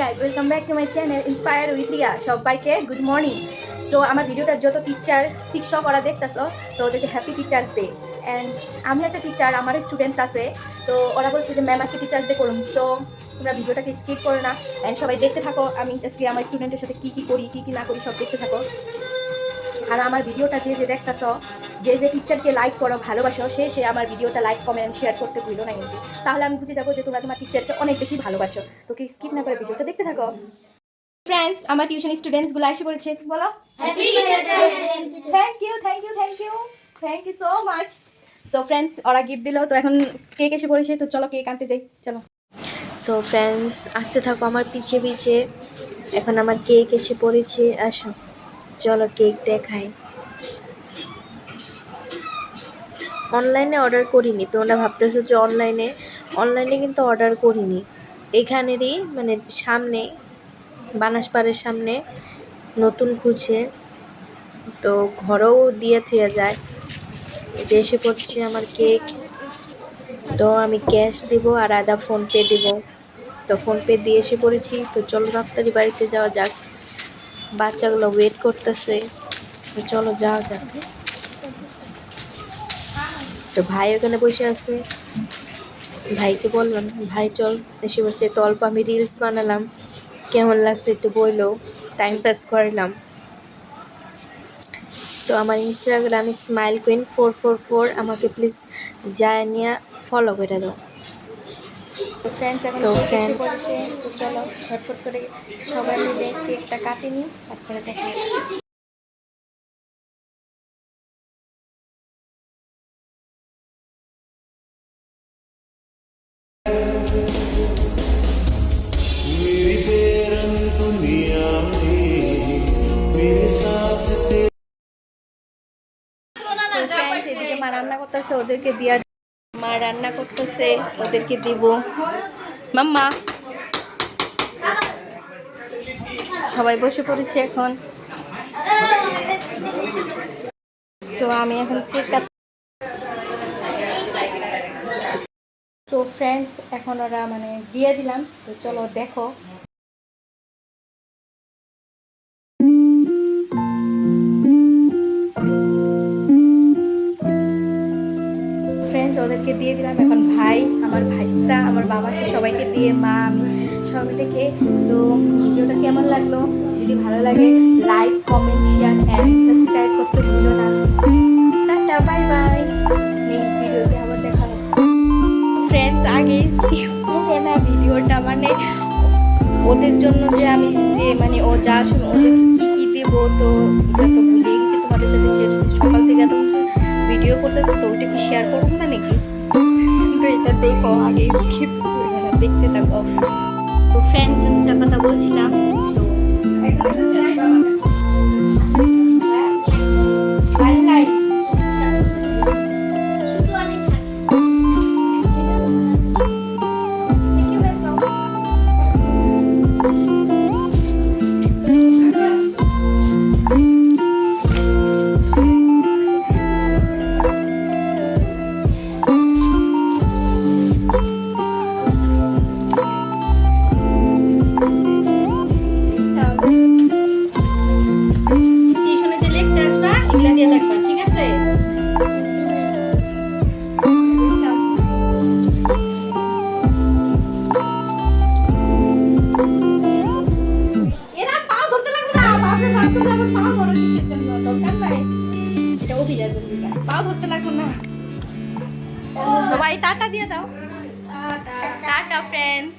Guys welcome back to my channel inspire with Riya সবাইকে good morning তো আমার ভিডিওটা যত টিচার শিক্ষক ওরা দেখতেছ, তো ওদেরকে হ্যাপি টিচার্স ডে অ্যান্ড আমি একটা টিচার আমার স্টুডেন্টস আছে, তো ওরা বলছে যে ম্যাম আজকে টিচার্স ডে করুন। তো তোমরা ভিডিওটাকে স্কিপ করো না। অ্যান্ড সবাই দেখতে থাকো, আমি আমার স্টুডেন্টের সাথে কী কী করি, কী কী না করি, সব দেখতে থাকো। আর আমার ভিডিওটা যে যে দেখতেছ যে যে টিচারকে লাইক করো ভালোবাসো সে সে আমার ভিডিওটা লাইক কমেন্ট শেয়ার করতে ভুলো না কিন্তু। তাহলে আমি বুঝে যাব যে তোমরা তোমার টিচারকে অনেক বেশি ভালোবাসো। তোকে স্কিপ না করে ভিডিওটা দেখতে থাকো? ফ্রেন্ডস আমার টিউশন স্টুডেন্টসগুলো এসে পড়েছে বলো! Thank you thank you thank you thank you so much so friends ওরা গিফট দিল তো এখন কেক এসে পড়েছে তো চলো কেক আনতে যাই চলো। সো ফ্রেন্ডস আসতে থাকো আমার পিছে পিছে এখন আমার কেক এসে পড়েছে আসো। চলো কেক দেখাই। অনলাইনে অর্ডার করিনি, তোমরা ভাবতেছো যে অনলাইনে অনলাইনে কিন্তু অর্ডার করিনি। এখানেরই মানে সামনে, বানাসপাড়ের সামনে নতুন খুঁজে তো ঘরেও দিয়ে থুয়ে যায়। যে এসে পড়ছে আমার কেক, তো আমি ক্যাশ দিব আর আদা ফোনপে দিব। তো ফোনপে দিয়ে এসে পড়েছি তো চলো তাড়াতাড়ি বাড়িতে যাওয়া যাক। বাচ্চাগুলো ওয়েট করতেছে। চলো যাওয়া যাক। তো ভাই ওখানে বসে আছে। ভাইকে বললাম, ভাই চল, এসে বলছে তো অল্প আমি রিলস বানালাম। কেমন লাগছে একটু বলল টাইম পাস করলাম তো আমার ইনস্টাগ্রামে smile queen four four four আমাকে প্লিজ যায় নিয়ে ফলো করে দাও। ফ্রেন্ডস এখন এসে পড়েছে তো চলো ঝটফট করে সবাই মিলে কেকটা কাটে নিই তারপরে দেখা রান্না করতেছে ওদেরকে দিয়া মা রান্না করতেছে, ওদেরকে দিব। মাম্মা। সবাই বসে পড়েছে এখন। আমি এখন তো ফ্রেন্ডস এখন ওরা মানে দিয়ে দিলাম। তো চলো দেখো। ফ্রেন্ডস ওদেরকে দিয়ে দিলাম। এখন ভাই, আমার ভাইস্তা, আমার বাবাকে, সবাইকে দিয়ে, মা, আমি দেখে তো ভিডিওটা কেমন লাগল? যদি ভালো লাগে like comment share and subscribe করতে ভুলো না। টাটা বাই বাই নেক্সট ভিডিওতে আবার দেখা হচ্ছে। ফ্রেন্ডস আগে করো না ভিডিওটা মানে ওদের জন্য যে আমি যে মানে ও যা শুনে ওদের কী কী দেবো, তো এটা তো ভিডিও করতেছে, তো ওইটা কি শেয়ার করব না নাকি? তো এটা দেখো, আগে স্কিপ দেখতে থাকো। তো ফ্রেন্ড কথা বলছিলাম, তো দিকা ধরতে লাগবে না। সবাই টাটা দিয়ে দাও। Tata friends